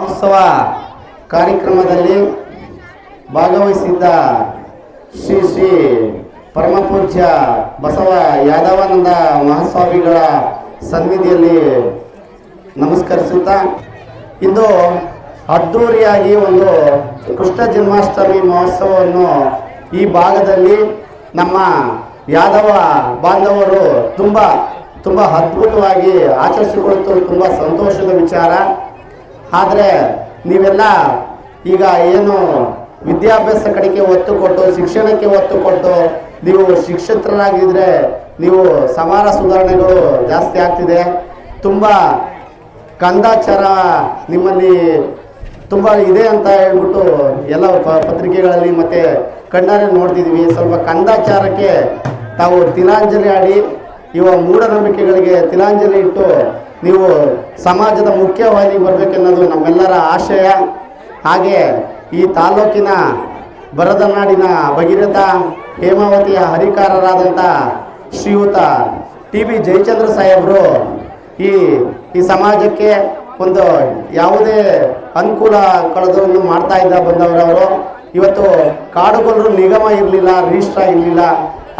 ಮಹೋತ್ಸವ ಕಾರ್ಯಕ್ರಮದಲ್ಲಿ ಭಾಗವಹಿಸಿದ್ದ ಶ್ರೀ ಶ್ರೀ ಪರಮಪೂಜ್ಯ ಬಸವ ಯಾದವಾನಂದ ಮಹಾಸ್ವಾಮಿಗಳ ಸನ್ನಿಧಿಯಲ್ಲಿ ನಮಸ್ಕರಿಸುತ್ತಾ, ಇಂದು ಅದ್ದೂರಿಯಾಗಿ ಒಂದು ಕೃಷ್ಣ ಜನ್ಮಾಷ್ಟಮಿ ಮಹೋತ್ಸವವನ್ನು ಈ ಭಾಗದಲ್ಲಿ ನಮ್ಮ ಯಾದವ ಬಾಂಧವರು ತುಂಬ ತುಂಬ ಅದ್ಭುತವಾಗಿ ಆಚರಿಸಿಕೊಳ್ಳುತ್ತದೆ ತುಂಬ ಸಂತೋಷದ ವಿಚಾರ. ಆದರೆ ನೀವೆಲ್ಲ ಈಗ ಏನು ವಿದ್ಯಾಭ್ಯಾಸ ಕಡೆಗೆ ಒತ್ತು ಕೊಟ್ಟು, ಶಿಕ್ಷಣಕ್ಕೆ ಒತ್ತು ಕೊಟ್ಟು, ನೀವು ಶಿಕ್ಷಕರಾಗಿದ್ದರೆ ನೀವು ಸಮಾನ ಸುಧಾರಣೆಗಳು ಜಾಸ್ತಿ ಆಗ್ತಿದೆ. ತುಂಬ ಕಂದಾಚಾರ ನಿಮ್ಮಲ್ಲಿ ತುಂಬ ಇದೆ ಅಂತ ಹೇಳ್ಬಿಟ್ಟು ಎಲ್ಲ ಪತ್ರಿಕೆಗಳಲ್ಲಿ ಮತ್ತು ಕಣ್ಣಾರೆ ನೋಡ್ತಿದ್ವಿ. ಸ್ವಲ್ಪ ಕಂದಾಚಾರಕ್ಕೆ ತಾವು ತಿಲಾಂಜಲಿ ಆಡಿ, ಇವ ಮೂಢನಂಬಿಕೆಗಳಿಗೆ ತಿಲಾಂಜಲಿ ಇಟ್ಟು ನೀವು ಸಮಾಜದ ಮುಖ್ಯವಾಗಿ ಬರಬೇಕೆನ್ನೋದು ನಮ್ಮೆಲ್ಲರ ಆಶಯ. ಹಾಗೆ ಈ ತಾಲೂಕಿನ ಬರದನಾಡಿನ ಭಗೀರಥ ಹೇಮಾವತಿಯ ಹರಿಕಾರರಾದಂಥ ಶ್ರೀಯುತ ಟಿ ಬಿ ಜಯಚಂದ್ರ ಸಾಹೇಬರು ಈ ಈ ಸಮಾಜಕ್ಕೆ ಒಂದು ಯಾವುದೇ ಅನುಕೂಲ ಕಳೆದವನ್ನು ಮಾಡ್ತಾ ಇದ್ದ ಬಂದವರವರು. ಇವತ್ತು ಕಾಡುಗೊಲ್ಲರು ನಿಗಮ ಇರಲಿಲ್ಲ ರಿಜಿಸ್ಟ್ರಾ ಇರಲಿಲ್ಲ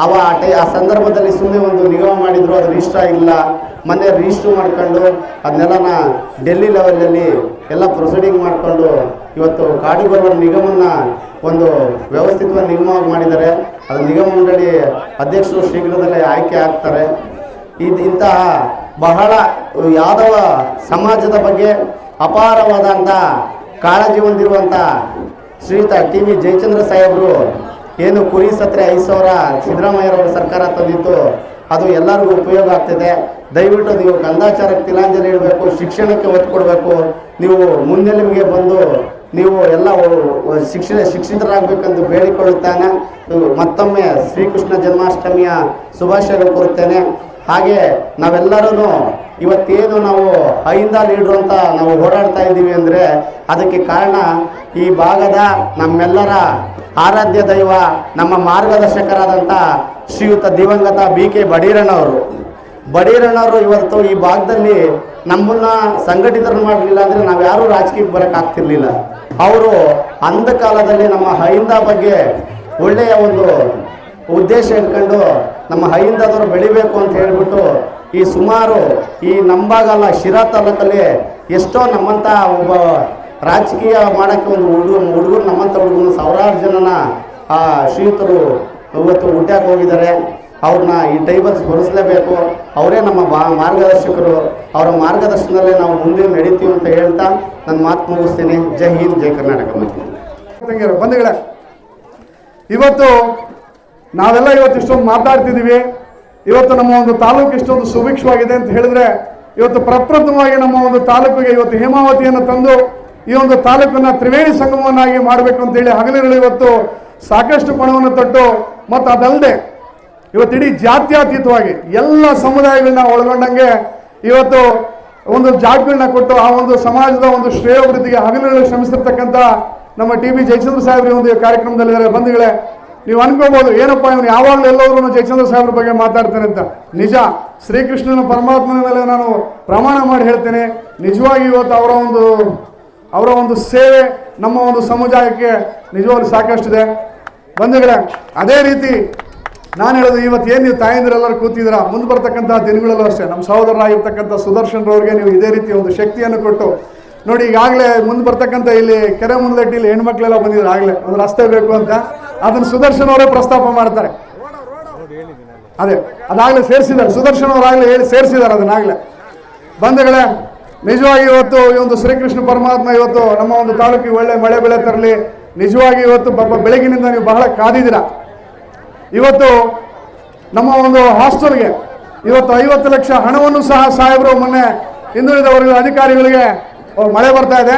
ಅವ ಆ ಸಂದರ್ಭದಲ್ಲಿ ಸುಮ್ಮನೆ ಒಂದು ನಿಗಮ ಮಾಡಿದ್ರು ಅದು ಇಷ್ಟ ಇಲ್ಲ ಮೊನ್ನೆ ರಿಜಿಸ್ಟ್ರ್ ಮಾಡ್ಕೊಂಡು ಅದನ್ನೆಲ್ಲನ ಡೆಲ್ಲಿ ಲೆವೆಲಲ್ಲಿ ಎಲ್ಲ ಪ್ರೊಸೀಡಿಂಗ್ ಮಾಡಿಕೊಂಡು ಇವತ್ತು ಕಾಡುಗೊಲ್ಲರ ನಿಗಮನ ಒಂದು ವ್ಯವಸ್ಥಿತವಾಗಿ ನಿಗಮವಾಗಿ ಮಾಡಿದ್ದಾರೆ. ಅದು ನಿಗಮ ಮಂಡಳಿ ಅಧ್ಯಕ್ಷರು ಶೀಘ್ರದಲ್ಲೇ ಆಯ್ಕೆ ಆಗ್ತಾರೆ. ಇದು ಇಂತಹ ಬಹಳ ಯಾದವ ಸಮಾಜದ ಬಗ್ಗೆ ಅಪಾರವಾದಂಥ ಕಾಳಜಿ ಹೊಂದಿರುವಂಥ ಶ್ರೀಯುತ ಟಿ ವಿ ಜಯಚಂದ್ರ ಸಾಹೇಬರು ಏನು ಕುರಿ ಸತ್ರೆ ಐದು ಸಾವಿರ ಸಿದ್ದರಾಮಯ್ಯರವರ ಸರ್ಕಾರ ತಂದಿತ್ತು, ಅದು ಎಲ್ಲರಿಗೂ ಉಪಯೋಗ ಆಗ್ತದೆ. ದಯವಿಟ್ಟು ನೀವು ಕಂದಾಚಾರಕ್ಕೆ ತಿಲಾಂಜಲಿ ಇಡಬೇಕು, ಶಿಕ್ಷಣಕ್ಕೆ ಒತ್ತು ಕೊಡಬೇಕು. ನೀವು ಮುಂದೆ ನಿಮಗೆ ಬಂದು ನೀವು ಎಲ್ಲ ಶಿಕ್ಷಣ, ಶಿಕ್ಷಿತರಾಗಬೇಕೆಂದು ಬೇಡಿಕೊಳ್ಳುತ್ತಾನೆ. ಮತ್ತೊಮ್ಮೆ ಶ್ರೀಕೃಷ್ಣ ಜನ್ಮಾಷ್ಟಮಿಯ ಶುಭಾಶಯಗಳು ಕೋರುತ್ತೇನೆ. ಹಾಗೆ ನಾವೆಲ್ಲರೂ ಇವತ್ತೇನು ನಾವು ಅಹಿಂದ ಲೀಡ್ರು ಅಂತ ನಾವು ಓಡಾಡ್ತಾ ಇದ್ದೀವಿ ಅಂದರೆ ಅದಕ್ಕೆ ಕಾರಣ ಈ ಭಾಗದ ನಮ್ಮೆಲ್ಲರ ಆರಾಧ್ಯ ದೈವ, ನಮ್ಮ ಮಾರ್ಗದರ್ಶಕರಾದಂಥ ಶ್ರೀಯುತ ದಿವಂಗತ ಬಿ ಕೆ ಬಡೀರಣ್ಣವರು. ಬಡೀರಣ್ಣವರು ಇವತ್ತು ಈ ಭಾಗದಲ್ಲಿ ನಮ್ಮನ್ನ ಸಂಘಟಿತರು ಮಾಡಲಿಲ್ಲ ಅಂದರೆ ನಾವು ಯಾರೂ ರಾಜಕೀಯಕ್ಕೆ ಬರೋಕ್ಕಾಗ್ತಿರ್ಲಿಲ್ಲ ಅವರು ಅಂಧ ಕಾಲದಲ್ಲಿ ನಮ್ಮ ಅಹಿಂದ ಬಗ್ಗೆ ಒಳ್ಳೆಯ ಒಂದು ಉದ್ದೇಶ ಇಟ್ಕೊಂಡು ನಮ್ಮ ಹೈಂದದವರು ಬೆಳಿಬೇಕು ಅಂತ ಹೇಳಿಬಿಟ್ಟು ಈ ಸುಮಾರು ಈ ನಂಬಾಗಲ್ಲ ಶಿರಾ ತಾಲೂಕಲ್ಲಿ ಎಷ್ಟೋ ನಮ್ಮಂಥ ಒಬ್ಬ ರಾಜಕೀಯ ಮಾಡೋಕ್ಕೆ ಒಂದು ಹುಡುಗ ಹುಡುಗರು ನಮ್ಮಂಥ ಹುಡುಗರು ಸಾವಿರಾರು ಜನನ, ಆ, ಶ್ರೀಯುತರು ಇವತ್ತು ಹುಟ್ಟಾಕ್ ಹೋಗಿದ್ದಾರೆ. ಅವ್ರನ್ನ ಈ ಟೈಬಲ್ಸ್ ಬರೆಸಲೇಬೇಕು. ಅವರೇ ನಮ್ಮ ಬಾ ಮಾರ್ಗದರ್ಶಕರು. ಅವರ ಮಾರ್ಗದರ್ಶನದಲ್ಲೇ ನಾವು ಮುಂದೆ ನಡೀತೀವಿ ಅಂತ ಹೇಳ್ತಾ ನನ್ನ ಮಾತು ಮುಗಿಸ್ತೀನಿ. ಜೈ ಹಿಂದ್, ಜೈ ಕರ್ನಾಟಕ. ಬಂದಿಗಳ ಇವತ್ತು ನಾವೆಲ್ಲ ಇವತ್ತು ಇಷ್ಟೊಂದು ಮಾತಾಡ್ತಿದ್ದೀವಿ. ಇವತ್ತು ನಮ್ಮ ಒಂದು ತಾಲೂಕು ಇಷ್ಟೊಂದು ಸುಭಿಕ್ಷವಾಗಿದೆ ಅಂತ ಹೇಳಿದ್ರೆ, ಇವತ್ತು ಪ್ರಪ್ರಥಮವಾಗಿ ನಮ್ಮ ಒಂದು ತಾಲೂಕಿಗೆ ಇವತ್ತು ಹೇಮಾವತಿಯನ್ನು ತಂದು ಈ ಒಂದು ತಾಲೂಕನ್ನ ತ್ರಿವೇಣಿ ಸಂಗಮವನ್ನಾಗಿ ಮಾಡಬೇಕು ಅಂತೇಳಿ ಹಗಲಿರುಳು ಇವತ್ತು ಸಾಕಷ್ಟು ಪಣವನ್ನು ತೊಟ್ಟು, ಮತ್ತು ಅದಲ್ಲದೆ ಇವತ್ತು ಇಡೀ ಜಾತ್ಯಾತೀತವಾಗಿ ಎಲ್ಲ ಸಮುದಾಯಗಳನ್ನ ಒಳಗೊಂಡಂಗೆ ಇವತ್ತು ಒಂದು ಜಾಗಗಳನ್ನ ಕೊಟ್ಟು ಆ ಒಂದು ಸಮಾಜದ ಒಂದು ಶ್ರೇಯೋಭಿವೃದ್ಧಿಗೆ ಹಗಲಿರುಳು ಶ್ರಮಿಸಿರ್ತಕ್ಕಂಥ ನಮ್ಮ ಟಿ ಬಿ ಜಯಚಂದ್ರ ಸಾಹೇಬ್ರಿ ಒಂದು ಕಾರ್ಯಕ್ರಮದಲ್ಲಿದ್ದಾರೆ. ಬಂಧುಗಳೇ ನೀವು ಅನ್ಕೋಬಹುದು ಏನಪ್ಪ ಇವನು ಯಾವಾಗಲೂ ಎಲ್ಲೋದ್ರು ಜಯಚಂದ್ರ ಸಾಹೇಬ್ರ ಬಗ್ಗೆ ಮಾತಾಡ್ತಾನೆ ಅಂತ. ನಿಜ, ಶ್ರೀಕೃಷ್ಣನ ಪರಮಾತ್ಮನ ಮೇಲೆ ನಾನು ಪ್ರಮಾಣ ಮಾಡಿ ಹೇಳ್ತೇನೆ. ನಿಜವಾಗಿ ಇವತ್ತು ಅವರ ಒಂದು ಅವರ ಒಂದು ಸೇವೆ ನಮ್ಮ ಒಂದು ಸಮುದಾಯಕ್ಕೆ ನಿಜವಾಗ್ಲೂ ಸಾಕಷ್ಟಿದೆ. ಬಂಧುಗಳೇ, ಅದೇ ರೀತಿ ನಾನು ಹೇಳೋದು ಇವತ್ತು ಏನು ನೀವು ತಾಯಂದಿರೆಲ್ಲರೂ ಕೂತಿದ್ದೀರಾ? ಮುಂದೆ ಬರ್ತಕ್ಕಂಥ ದಿನಗಳಲ್ಲೂ ಅಷ್ಟೇ, ನಮ್ಮ ಸಹೋದರರಾಗಿರ್ತಕ್ಕಂಥ ಸುದರ್ಶನ್ ರವ್ರಿಗೆ ನೀವು ಇದೇ ರೀತಿ ಒಂದು ಶಕ್ತಿಯನ್ನು ಕೊಟ್ಟು, ನೋಡಿ ಈಗಾಗಲೇ ಮುಂದೆ ಬರ್ತಕ್ಕಂಥ ಇಲ್ಲಿ ಕೆರೆ ಮುಂದಟ್ಟಿ ಇಲ್ಲಿ ಹೆಣ್ಮಕ್ಳೆಲ್ಲ ಬಂದಿದ್ರು ಆಗಲೇ ಒಂದು ರಸ್ತೆ ಬೇಕು ಅಂತ. ಅದನ್ನು ಸುದರ್ಶನ್ ಅವರೇ ಪ್ರಸ್ತಾಪ ಮಾಡ್ತಾರೆ. ಅದೇ, ಅದಾಗಲೇ ಸೇರಿಸಿದ್ದಾರೆ. ಸುದರ್ಶನ್ ಅವರಾಗಲೇ ಹೇಳಿ ಸೇರಿಸಿದ್ದಾರೆ ಅದನ್ನಾಗಲೇ ಬಂಧುಗಳೇ, ನಿಜವಾಗಿ ಇವತ್ತು ಈ ಒಂದು ಶ್ರೀಕೃಷ್ಣ ಪರಮಾತ್ಮ ಇವತ್ತು ನಮ್ಮ ಒಂದು ತಾಲೂಕಿಗೆ ಒಳ್ಳೆ ಮಳೆ ಬೆಳೆ ತರಲಿ. ನಿಜವಾಗಿ ಇವತ್ತು ಬ ಬೆಳಗಿನಿಂದ ನೀವು ಬಹಳ ಕಾದಿದ್ದೀರ. ಇವತ್ತು ನಮ್ಮ ಒಂದು ಹಾಸ್ಟೆಲ್ಗೆ ಇವತ್ತು ಐವತ್ತು ಲಕ್ಷ ಹಣವನ್ನು ಸಹ ಸಾಹೇಬರು ಮೊನ್ನೆ ಹಿಂದುಳಿದ ವರ್ಗದ ಅಧಿಕಾರಿಗಳಿಗೆ ಮಳೆ ಬರ್ತಾ ಇದೆ.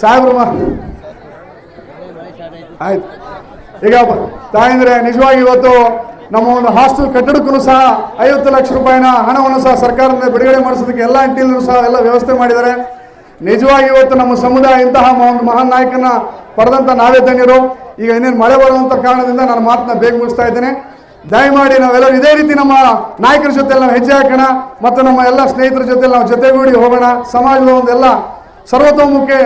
ಸಾಹೇಬರು ಆಯ್ತು. ಈಗ ತಾಯಂದ್ರೆ, ನಿಜವಾಗಿ ಇವತ್ತು ನಮ್ಮ ಒಂದು ಹಾಸ್ಟೆಲ್ ಕಟ್ಟಡಕ್ಕೂ ಸಹ ಐವತ್ತು ಲಕ್ಷ ರೂಪಾಯಿನ ಹಣವನ್ನು ಸಹ ಸರ್ಕಾರದಿಂದ ಬಿಡುಗಡೆ ಮಾಡಿಸೋದಕ್ಕೆ ಎಲ್ಲ ಅಂಟಿಲ್ಲೂ ಸಹ ಎಲ್ಲ ವ್ಯವಸ್ಥೆ ಮಾಡಿದ್ದಾರೆ. ನಿಜವಾಗಿ ಇವತ್ತು ನಮ್ಮ ಸಮುದಾಯ ಇಂತಹ ಒಂದು ಮಹಾನ್ ನಾಯಕನ ಪಡೆದಂಥ ನಾವೇ ಧನ್ಯರು. ಈಗ ಇನ್ನೇನು ಮಳೆ ಬರುವಂಥ ಕಾರಣದಿಂದ ನಾನು ಮಾತನ್ನ ಬೇಗ ಮುಗಿಸ್ತಾ ಇದ್ದೇನೆ. ದಯಮಾಡಿ ನಾವೆಲ್ಲರೂ ಇದೇ ರೀತಿ ನಮ್ಮ ನಾಯಕರ ಜೊತೆ ನಾವು ಹೆಜ್ಜೆ ಹಾಕೋಣ ಮತ್ತು ನಮ್ಮ ಎಲ್ಲ ಸ್ನೇಹಿತರ ಜೊತೆ ನಾವು ಜೊತೆಗೂಡಿ ಹೋಗೋಣ. ಸಮಾಜದ ಒಂದೆಲ್ಲ ಸರ್ವತೋಮುಖಿ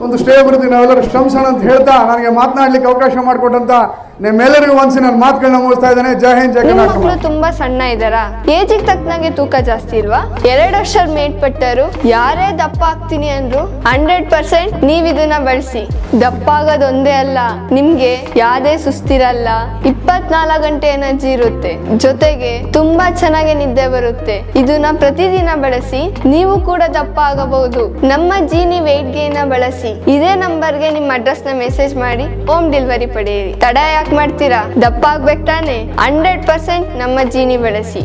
ಒಂದು ಸ್ಟೇ ಬರುತ್ತೆ ನಾವೆಲ್ಲರೂ ಶ್ರಮಿಸೋಣ ಅಂತ ಹೇಳ್ತಾ ನನಗೆ ಮಾತನಾಡಲಿಕ್ಕೆ ಅವಕಾಶ ಮಾಡಿಕೊಟ್ಟಂತ ನಿಮ್ಮೆಲ್ಲರಿಗೂ ಒಂದ್ಸಿ ನನ್ನ ಮಾತುಗಳನ್ನ ಮುಗಿಸ್ತಾ ಇದ್ದಾನೆ. ಜೈ ಹಿಂದ್ ಜೈ ಮಕ್ಕಳು ಕರ್ನಾಟಕ. ತುಂಬಾ ಸಣ್ಣ ಇದಾರಾ ಏಜಿಗೆ ತಕ್ಕನಾಗೆ ತೂಕ ಜಾಸ್ತಿ ಇಲ್ವಾ? ಎರಡ್ ವರ್ಷ ಮೇಲ್ಪಟ್ಟರು ಯಾರೇ ದಪ್ಪ ಆಗ್ತೀನಿ ಅಂದ್ರು ಹಂಡ್ರೆಡ್ ಪರ್ಸೆಂಟ್ ನೀವ್ ಇದನ್ನ ಬಳಸಿ. ದಪ್ಪ ಆಗೋದೊಂದೇ ಅಲ್ಲ ನಿಮ್ಗೆ ಯಾವ್ದೇ ಸುಸ್ತಿರಲ್ಲ. ಇಪ್ಪತ್ನಾಲ್ಕು ಗಂಟೆ ಎನರ್ಜಿ ಇರುತ್ತೆ. ಜೊತೆಗೆ ತುಂಬಾ ಚೆನ್ನಾಗಿ ನಿದ್ದೆ ಬರುತ್ತೆ. ಇದನ್ನ ಪ್ರತಿದಿನ ಬಳಸಿ ನೀವು ಕೂಡ ದಪ್ಪ ಆಗಬಹುದು. ನಮ್ಮ ಜೀನಿ ವೆಯ್ಟ್ ಗೇನ ಬಳಸಿ ಇದೇ ನಂಬರ್ಗೆ ನಿಮ್ಮ ಅಡ್ರೆಸ್ನ ಮೆಸೇಜ್ ಮಾಡಿ ಹೋಮ್ ಡೆಲಿವರಿ ಪಡೆಯಿರಿ. ತಡ ಯಾಕೆ ಮಾಡ್ತೀರಾ? ದಪ್ಪ ಆಗ್ಬೇಕು ತಾನೆ? ಹಂಡ್ರೆಡ್ ಪರ್ಸೆಂಟ್ ನಮ್ಮ ಜೀನಿ ಬಳಸಿ.